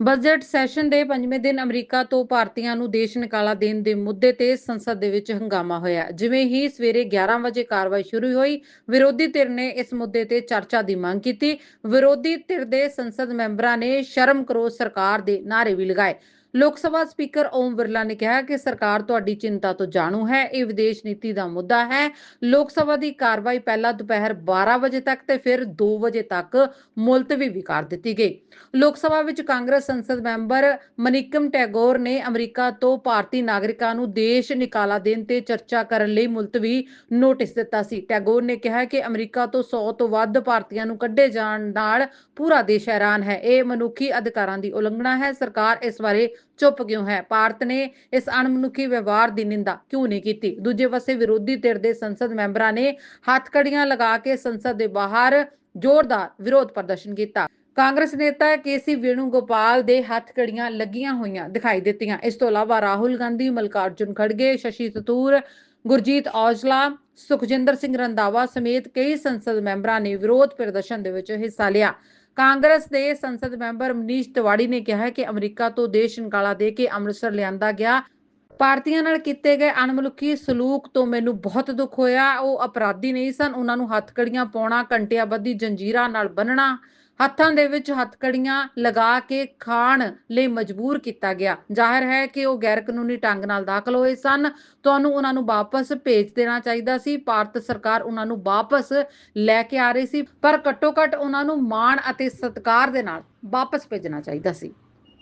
Budget session ਦੇ ਪੰਜਵੇਂ ਦਿਨ ਅਮਰੀਕਾ ਤੋਂ ਭਾਰਤੀਆਂ ਨੂੰ ਦੇਸ਼ ਨਿਕਾਲਾ ਦੇਣ ਦੇ ਮੁੱਦੇ ਤੇ ਸੰਸਦ ਦੇ ਵਿੱਚ ਹੰਗਾਮਾ ਹੋਇਆ। ਜਿਵੇਂ ਹੀ ਸਵੇਰੇ 11 ਵਜੇ ਕਾਰਵਾਈ ਸ਼ੁਰੂ ਹੋਈ, ਵਿਰੋਧੀ ਧਿਰ ਨੇ ਇਸ ਮੁੱਦੇ ਤੇ ਚਰਚਾ ਦੀ ਮੰਗ ਕੀਤੀ। ਵਿਰੋਧੀ ਧਿਰ ਦੇ ਸੰਸਦ ਮੈਂਬਰਾਂ ਨੇ ਸ਼ਰਮ ਕਰੋ ਸਰਕਾਰ ਦੇ ਨਾਅਰੇ ਵੀ ਲਗਾਏ। ਲੋਕ ਸਭਾ ਸਪੀਕਰ ਓਮ ਬਿਰਲਾ ਨੇ ਕਿਹਾ ਕਿ ਸਰਕਾਰ ਤੁਹਾਡੀ ਚਿੰਤਾ ਤੋਂ ਜਾਣੂ ਹੈ, ਇਹ ਵਿਦੇਸ਼ ਨੀਤੀ ਦਾ ਮੁੱਦਾ ਹੈ। ਲੋਕ ਸਭਾ ਦੀ ਕਾਰਵਾਈ ਪਹਿਲਾਂ ਦੁਪਹਿਰ 12 ਵਜੇ ਤੱਕ ਤੇ ਫਿਰ 2 ਵਜੇ ਤੱਕ ਮੁਲਤਵੀ ਵੀ ਕਰ ਦਿੱਤੀ ਗਈ। ਲੋਕ ਸਭਾ ਵਿੱਚ ਕਾਂਗਰਸ ਸੰਸਦ ਮੈਂਬਰ ਮਨਿਕਮ ਟੈਗੋਰ ਨੇ ਅਮਰੀਕਾ ਤੋਂ ਭਾਰਤੀ ਨਾਗਰਿਕਾਂ ਨੂੰ ਦੇਸ਼ ਨਿਕਾਲਾ ਦੇਣ ਤੇ ਚਰਚਾ ਕਰਨ ਲਈ ਮੁਲਤਵੀ ਨੋਟਿਸ ਦਿੱਤਾ ਸੀ। ਟੈਗੋਰ ਨੇ ਕਿਹਾ ਕਿ ਅਮਰੀਕਾ ਤੋਂ 100 ਤੋਂ ਵੱਧ ਭਾਰਤੀਆਂ ਨੂੰ ਕੱਢੇ ਜਾਣ ਨਾਲ ਪੂਰਾ ਦੇਸ਼ ਹੈਰਾਨ ਹੈ। ਇਹ ਮਨੁੱਖੀ ਅਧਿਕਾਰਾਂ ਦੀ ਉਲੰਘਣਾ ਹੈ। ਸਰਕਾਰ ਇਸ ਬਾਰੇ ਚੁੱਪ ਕਿਉਂ ਹੈ? ਭਾਰਤ ਨੇ ਇਸ ਅਣਮਨੁੱਖੀ ਵਿਵਹਾਰ ਦੀ ਨਿੰਦਾ ਕਿਉਂ ਨਹੀਂ ਕੀਤੀ? ਦੂਜੇ ਪਾਸੇ ਵਿਰੋਧੀ ਧਿਰ ਦੇ ਸੰਸਦ ਮੈਂਬਰਾਂ ਨੇ ਹੱਥਕੜੀਆਂ ਲਗਾ ਕੇ ਸੰਸਦ ਦੇ ਬਾਹਰ ਜ਼ੋਰਦਾਰ ਵਿਰੋਧ ਪ੍ਰਦਰਸ਼ਨ ਕੀਤਾ। ਕਾਂਗਰਸ ਨੇਤਾ ਕੇਸੀ ਵੇਣੂਗੋਪਾਲ ਦੇ ਹੱਥ ਕੜੀਆਂ ਲੱਗੀਆਂ ਹੋਈਆਂ ਦਿਖਾਈ ਦਿੱਤੀਆਂ। ਇਸ ਤੋਂ ਇਲਾਵਾ ਰਾਹੁਲ ਗਾਂਧੀ, ਮਲਕਾਰਜੁਨ ਖੜਗੇ, ਸ਼ਸ਼ੀ ਤਤੂਰ ਗੁਰਜੀਤ ਔਜਲਾ, ਸੁਖਜਿੰਦਰ ਸਿੰਘ ਰੰਧਾਵਾ ਸਮੇਤ ਕਈ ਸੰਸਦ ਮੈਂਬਰਾਂ ਨੇ ਵਿਰੋਧ ਪ੍ਰਦਰਸ਼ਨ ਦੇ ਵਿੱਚ ਹਿੱਸਾ ਲਿਆ। ਕਾਂਗਰਸ ਦੇ ਸੰਸਦ ਮੈਂਬਰ ਮਨੀਸ਼ ਤਿਵਾੜੀ ਨੇ ਕਿਹਾ ਕਿ ਅਮਰੀਕਾ ਤੋਂ ਦੇਸ਼ ਨਿਕਾਲਾ ਦੇ ਕੇ ਅੰਮ੍ਰਿਤਸਰ ਲਿਆਂਦਾ ਗਿਆ। ਭਾਰਤੀਆਂ ਨਾਲ ਕੀਤੇ ਗਏ ਅਣਮਨੁੱਖੀ ਸਲੂਕ ਤੋਂ ਮੈਨੂੰ ਬਹੁਤ ਦੁੱਖ ਹੋਇਆ। ਉਹ ਅਪਰਾਧੀ ਨਹੀਂ ਸਨ। ਉਹਨਾਂ ਨੂੰ ਹੱਥਕੜੀਆਂ ਪਾਉਣਾ, ਘੰਟਿਆਂ ਬੱਧੀ ਜੰਜੀਰਾਂ ਨਾਲ ਬੰਨਣਾ ਹੱਥਾਂ ਦੇ ਵਿੱਚ ਹੱਥਕੜੀਆਂ ਲਗਾ ਕੇ ਖਾਣ ਲਈ ਮਜਬੂਰ ਕੀਤਾ ਗਿਆ। ਜ਼ਾਹਿਰ ਹੈ ਕਿ ਉਹ ਗੈਰ ਕਾਨੂੰਨੀ ਢੰਗ ਨਾਲ ਦਾਖਲ ਹੋਏ ਸਨ। ਤੁਹਾਨੂੰ ਉਹਨਾਂ ਨੂੰ ਵਾਪਸ ਭੇਜ ਦੇਣਾ ਚਾਹੀਦਾ ਸੀ। ਭਾਰਤ ਸਰਕਾਰ ਉਹਨਾਂ ਨੂੰ ਵਾਪਸ ਲੈ ਕੇ ਆ ਰਹੀ ਸੀ, ਪਰ ਘੱਟੋ ਘੱਟ ਉਹਨਾਂ ਨੂੰ ਮਾਣ ਅਤੇ ਸਤਿਕਾਰ ਦੇ ਨਾਲ ਵਾਪਸ ਭੇਜਣਾ ਚਾਹੀਦਾ ਸੀ।